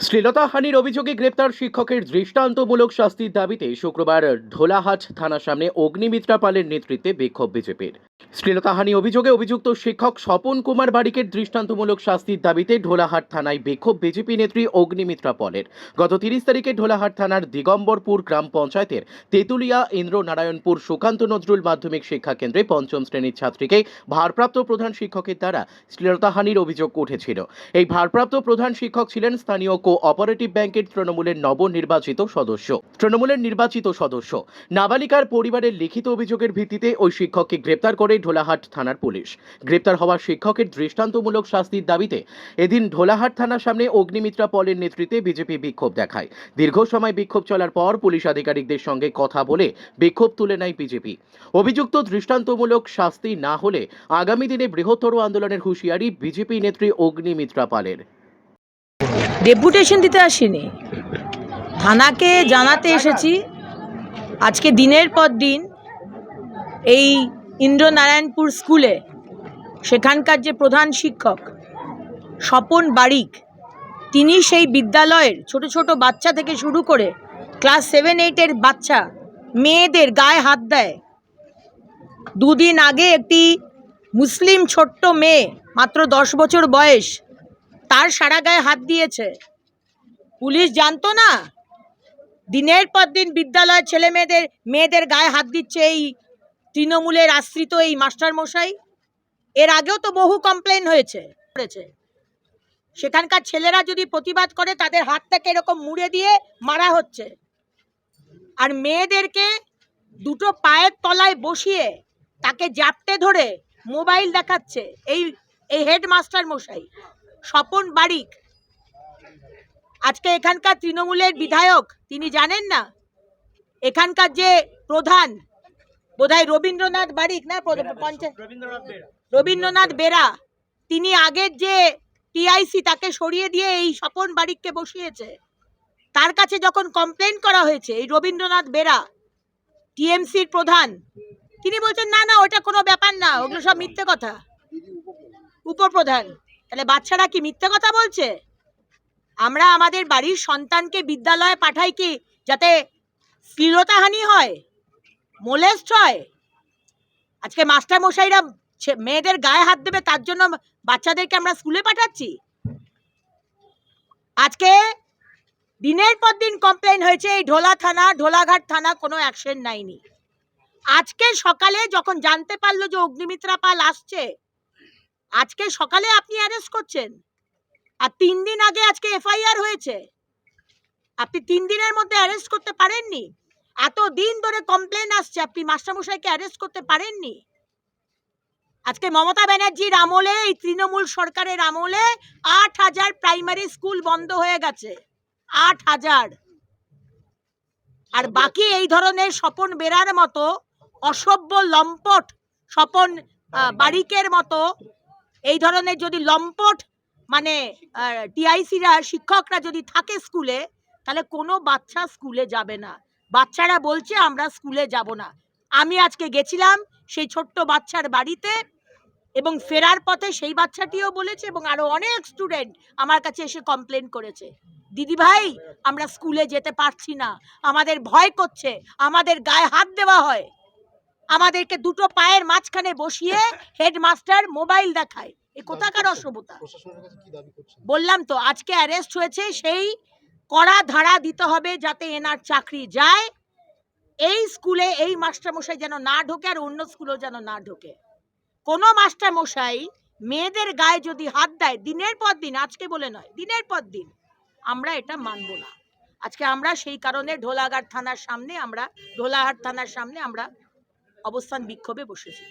শ্লীলতাহানির অভিযোগে গ্রেপ্তার শিক্ষকের দৃষ্টান্তমূলক শাস্তির দাবিতে শুক্রবার ঢোলাহাট থানার সামনে অগ্নিমিত্রা পালের নেতৃত্বে বিক্ষোভ বিজেপির। শ্লীলতাহানি অভিযোগে অভিযুক্ত শিক্ষক স্বপন কুমার বারিকের দৃষ্টান্তমূলক শাস্তির দাবিতে ঢোলাহাট থানায় বিক্ষোভ বিজেপি নেত্রী অগ্নিমিত্রা পলের। গত তিরিশ তারিখে ঢোলাহাট থানার দিগম্বরপুর গ্রাম পঞ্চায়েতের তেঁতুলিয়া ইন্দ্রনারায়ণপুর সুকান্ত নজরুল মাধ্যমিক শিক্ষা কেন্দ্রে পঞ্চম শ্রেণির ছাত্রীকে ভারপ্রাপ্ত প্রধান শিক্ষকের দ্বারা শ্লীলতাহানির অভিযোগ উঠেছিল। এই ভারপ্রাপ্ত প্রধান শিক্ষক ছিলেন স্থানীয় কো অপারেটিভ ব্যাংকের তৃণমূলের নবনির্বাচিত সদস্য। তৃণমূলের নির্বাচিত সদস্য। নাবালিকার পরিবারের লিখিত অভিযোগের ভিত্তিতে ওই শিক্ষককে গ্রেপ্তার করে ঢোলাহাট থানার পুলিশ। গ্রেপ্তার হওয়া শিক্ষকের দৃষ্টান্তমূলক শাস্তির দাবিতে এদিন ঢোলাহাট থানার সামনে অগ্নিমিত্রা পলের নেতৃত্বে বিজেপি বিক্ষোভ দেখায়। দীর্ঘ সময় বিক্ষোভ চলার পর পুলিশ আধিকারিকদের সঙ্গে কথা বলে বিক্ষোভ তুলে নেয় বিজেপি। অভিযুক্ত দৃষ্টান্তমূলক শাস্তি না হলে আগামী দিনে বৃহত্তর আন্দোলনের হুঁশিয়ারি বিজেপি নেত্রী অগ্নিমিত্রা পালের। ডেপুটেশন দিতে আসিনি। থানাকে জানাতে এসেছি। আজকে দিনের পর দিন এই ইন্দ্রনারায়ণপুর স্কুলে সেখানকার যে প্রধান শিক্ষক, স্বপন বারিক, তিনি সেই বিদ্যালয়ের ছোট ছোট বাচ্চা থেকে শুরু করে ক্লাস সেভেন এইটের বাচ্চা মেয়েদের গায়ে হাত দেয়। দুদিন আগে একটি মুসলিম ছোট্ট মেয়ে, মাত্র দশ বছর বয়স, তার সারা গায়ে হাত দিয়েছে। পুলিশ জানতো না? দিনের পর দিন বিদ্যালয়ের ছেলে মেয়েদের মেয়েদের গায়ে হাত দিচ্ছে এই তৃণমূলের আশ্রিত এই মাস্টার মশাই এর আগেও তো বহু কমপ্লেন হয়েছে। করেছে। সেখানকার ছেলেরা যদি প্রতিবাদ করে, তাদের হাতটাকে এরকম মুড়ে দিয়ে মারা হচ্ছে। আর মেয়েদেরকে দুটো পায়ের তলায় বসিয়ে তাকে জাপটে ধরে মোবাইল দেখাচ্ছে এই এই হেডমাস্টার মশাই স্বপন বারিক। আজকে এখানকার তৃণমূলের বিধায়ক, তিনি জানেন না? এখানকার যে প্রধান বোধহয় রবীন্দ্রনাথ বারিক না? পঞ্চায়েত রবীন্দ্রনাথ বেরা। তিনি আগের যে টিআইসি তাকে সরিয়ে দিয়ে এই স্বপন বারিককে বসিয়েছে তার কাছে যখন কমপ্লেন করা হয়েছে এই রবীন্দ্রনাথ বেরা টিএমসির প্রধান তিনি বলছেন না না ওটা কোনো ব্যাপার না ওগুলো সব মিথ্যে কথা। উপপ্রধান তাহলে বাচ্চারা কি মিথ্যে কথা বলছে? আমরা আমাদের বাড়ির সন্তানকে বিদ্যালয়ে পাঠাই কি যাতে শ্লীলতাহানি হয়? মোলেস্ট হয় আজকে মাস্টার মশাইরা মেয়েদের গায়ে হাত দেবে, তার জন্য বাচ্চাদেরকে আমরা স্কুলে পাঠাচ্ছি। আজকে দিনের পর দিন কমপ্লেন হয়েছে, এই ঢোলা থানা, ঢোলাঘাট থানা কোনো অ্যাকশন নেয়নি। আজকে সকালে যখন জানতে পারল যে অগ্নিমিত্রা পাল আসছে, আজকে সকালে আপনি অ্যারেস্ট করছেন। আর তিন দিন আগে আজকে এফআইআর হয়েছে। আপনি তিন দিনের মধ্যে অ্যারেস্ট করতে পারেননি? এত দিন ধরে কমপ্লেন আসছে, আপনি মাস্টারমশাইকে অ্যারেস্ট করতে পারেননি? আজকে মমতা ব্যানার্জির আমলে, এই তৃণমূল সরকারের আমলে আট হাজার প্রাইমারি স্কুল বন্ধ হয়ে গেছে। আট হাজার। আর বাকি এই ধরনের স্বপন বেরার মতো, অসভ্য, লম্পট, স্বপন বারিকের মতো, এই ধরনের যদি লম্পট মানে টিআইসিরা, শিক্ষকরা যদি থাকে স্কুলে তাহলে কোনো বাচ্চা স্কুলে যাবে না। বাচ্চারা বলছে আমরা স্কুলে যাব না। আমি আজকে গেছিলাম সেই ছোট্ট বাচ্চার বাড়িতে এবং ফেরার পথে সেই বাচ্চাটিও বলেছে এবং আরও অনেক স্টুডেন্ট আমার কাছে এসে কমপ্লেন করেছে। দিদি ভাই আমরা স্কুলে যেতে পারছি না। আমাদের ভয় করছে। আমাদের গায়ে হাত দেওয়া হয়। আমাদেরকে দুটো পায়ের মাঝখানে বসিয়ে হেডমাস্টার মোবাইল দেখায়। এ কোথাকার অসভ্যতা? বললাম তো আজকে অ্যারেস্ট হয়েছে সেই কড়া ধারা দিতে হবে যাতে এনার চাকরি যায়। এই স্কুলে এই মাস্টারমশাই যেন না ঢোকে আর অন্য স্কুলেও যেন না ঢোকে। কোনো মাস্টারমশাই মেয়েদের গায়ে যদি হাত দেয়, দিনের পর দিন, আজকে বলে নয়, দিনের পর দিন, আমরা এটা মানব না। আজকে আমরা সেই কারণে ঢোলাঘাট থানার সামনে, আমরা ঢোলাহাট থানার সামনে আমরা অবস্থান বিক্ষোভে বসেছি।